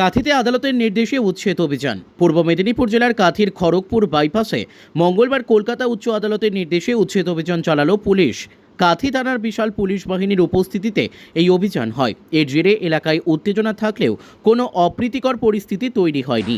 কাঁথিতে আদালতের নির্দেশে উচ্ছেদ অভিযান। পূর্ব মেদিনীপুর জেলার কাঁথির খড়গপুর বাইপাসে মঙ্গলবার কলকাতা উচ্চ আদালতের নির্দেশে উচ্ছেদ অভিযান চালালো পুলিশ। কাঁথি থানার বিশাল পুলিশ বাহিনীর উপস্থিতিতে এই অভিযান হয়। এর জেরে এলাকায় উত্তেজনা থাকলেও কোনো অপ্রীতিকর পরিস্থিতি তৈরি হয়নি।